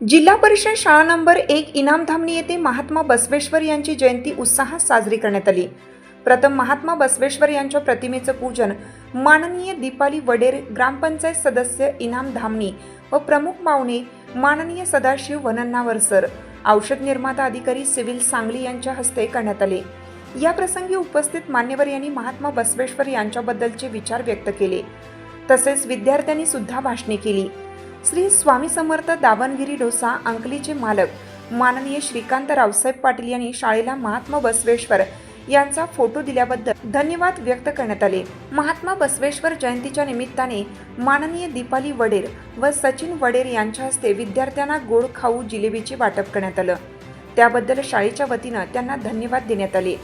जिल्हा परिषद शाळा नंबर एक इनामधामणी येथे महात्मा बसवेश्वर यांची जयंती उत्साहात साजरी करण्यात आली. प्रथम महात्मा बसवेश्वर यांच्या प्रतिमेचं पूजन माननीय दीपाली वडेर ग्रामपंचायत सदस्य इनाम धामणी व प्रमुख पाहुणे माननीय सदाशिव वनन्नावर सर औषध निर्माता अधिकारी सिव्हिल सांगली यांच्या हस्ते करण्यात आले. या प्रसंगी उपस्थित मान्यवर यांनी महात्मा बसवेश्वर यांच्याबद्दलचे विचार व्यक्त केले. तसेच विद्यार्थ्यांनी सुद्धा भाषणे केली. श्री स्वामी समर्थ दावणगिरी डोसा अंकलीचे मालक माननीय श्रीकांत रावसाहेब पाटील यांनी शाळेला महात्मा बसवेश्वर यांचा फोटो दिल्याबद्दल धन्यवाद व्यक्त करण्यात आले. महात्मा बसवेश्वर जयंतीच्या निमित्ताने माननीय दीपाली वडेर व सचिन वडेर यांच्या हस्ते विद्यार्थ्यांना गोड खाऊ जिलेबीचे वाटप करण्यात आलं. त्याबद्दल शाळेच्या वतीनं त्यांना धन्यवाद देण्यात आले.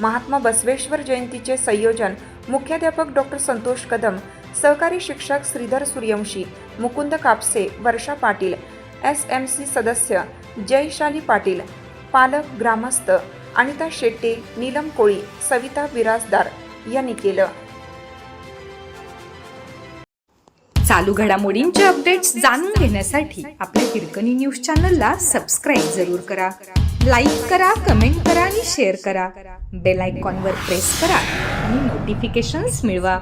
महात्मा बसवेश्वर जयंतीचे संयोजन मुख्याध्यापक डॉक्टर संतोष कदम सहकारी शिक्षक Shridhar Suryavanshi Mukund Kapse Varsha Patil S M C सदस्य जयशाली पाटील पालक ग्रामस्थ अनिता शेट्टे नीलम कोळी सविता बिराजदार यांनी केलं. चालू घडामोडींचे अपडेट्स जाणून घेण्यासाठी आपल्या हिरकणी न्यूज चॅनलला सबस्क्राईब जरूर करा. लाईक करा कमेंट करा आणि शेअर करा. बेल आयकॉनवर प्रेस करा आणि नोटिफिकेशन्स मिळवा.